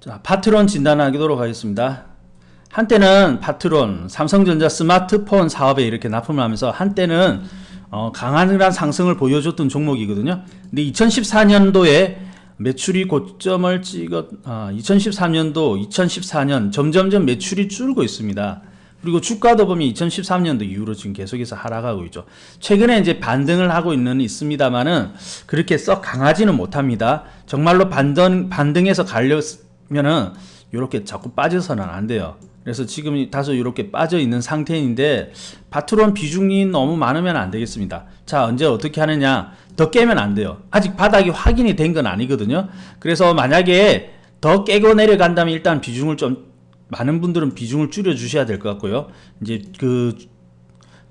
자, 파트론 진단하도록 하겠습니다. 한때는 파트론, 삼성전자 스마트폰 사업에 이렇게 납품을 하면서 한때는 어, 강한 상승을 보여줬던 종목이거든요. 근데 2014년도에 매출이 고점을 찍었, 아, 2013년도, 2014년 점점점 매출이 줄고 있습니다. 그리고 주가도 보면 2013년도 이후로 지금 계속해서 하락하고 있죠. 최근에 이제 반등을 하고 있는 있습니다만은 그렇게 썩 강하지는 못합니다. 정말로 반등 반등해서 가려 면은 이렇게 자꾸 빠져서는 안 돼요. 그래서 지금 다소 이렇게 빠져 있는 상태인데 파트론 비중이 너무 많으면 안 되겠습니다. 자 언제 어떻게 하느냐 더 깨면 안 돼요. 아직 바닥이 확인이 된 건 아니거든요. 그래서 만약에 더 깨고 내려간다면 일단 비중을 좀 많은 분들은 비중을 줄여 주셔야 될 것 같고요. 이제 그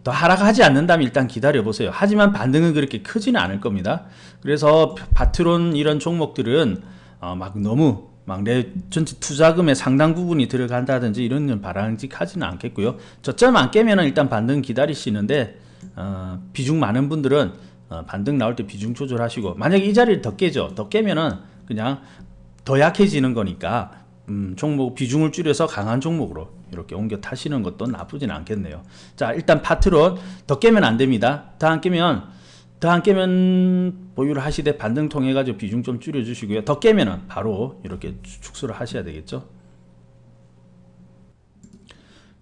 더 하락하지 않는다면 일단 기다려 보세요. 하지만 반등은 그렇게 크지는 않을 겁니다. 그래서 파트론 이런 종목들은 어, 막 너무 막 내 전체 투자금의 상당 부분이 들어간다든지 이런 건 바람직하지는 않겠고요. 저점 안 깨면은 일단 반등 기다리시는데 어, 비중 많은 분들은 어, 반등 나올 때 비중 조절하시고 만약에 이 자리를 더 깨죠. 더 깨면은 그냥 더 약해지는 거니까 음, 종목 비중을 줄여서 강한 종목으로 이렇게 옮겨 타시는 것도 나쁘진 않겠네요. 자, 일단 파트론 더 깨면 안 됩니다. 더안 깨면 더 안 깨면 보유를 하시되 반등 통해 가지고 비중 좀 줄여 주시고요. 더 깨면은 바로 이렇게 축소를 하셔야 되겠죠.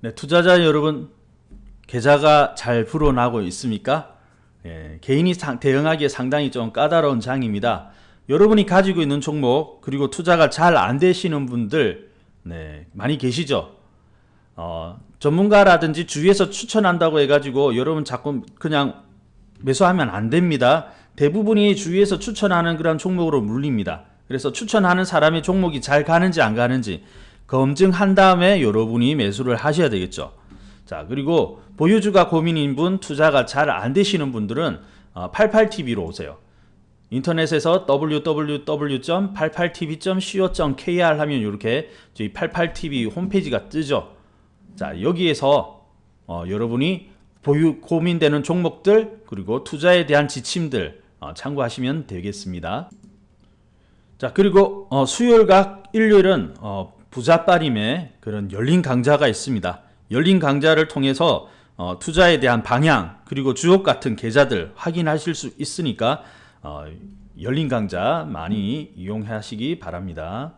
네, 투자자 여러분 계좌가 잘 불어나고 있습니까? 예, 개인이 상, 대응하기에 상당히 좀 까다로운 장입니다. 여러분이 가지고 있는 종목 그리고 투자가 잘 안 되시는 분들 네, 많이 계시죠. 어, 전문가라든지 주위에서 추천한다고 해가지고 여러분 자꾸 그냥 매수하면 안 됩니다. 대부분이 주위에서 추천하는 그런 종목으로 물립니다. 그래서 추천하는 사람의 종목이 잘 가는지 안 가는지 검증한 다음에 여러분이 매수를 하셔야 되겠죠. 자, 그리고 보유주가 고민인 분, 투자가 잘 안 되시는 분들은 88TV로 어, 오세요. 인터넷에서 www.88tv.co.kr 하면 이렇게 저희 88tv 홈페이지가 뜨죠. 자, 여기에서 어, 여러분이 보유 고민되는 종목들 그리고 투자에 대한 지침들 어, 참고하시면 되겠습니다. 자, 그리고 어, 수요일과 일요일은 어, 부자빠림의 그런 열린 강좌가 있습니다. 열린 강좌를 통해서 어, 투자에 대한 방향 그리고 주옥 같은 계좌들 확인하실 수 있으니까 어, 열린 강좌 많이 이용하시기 바랍니다.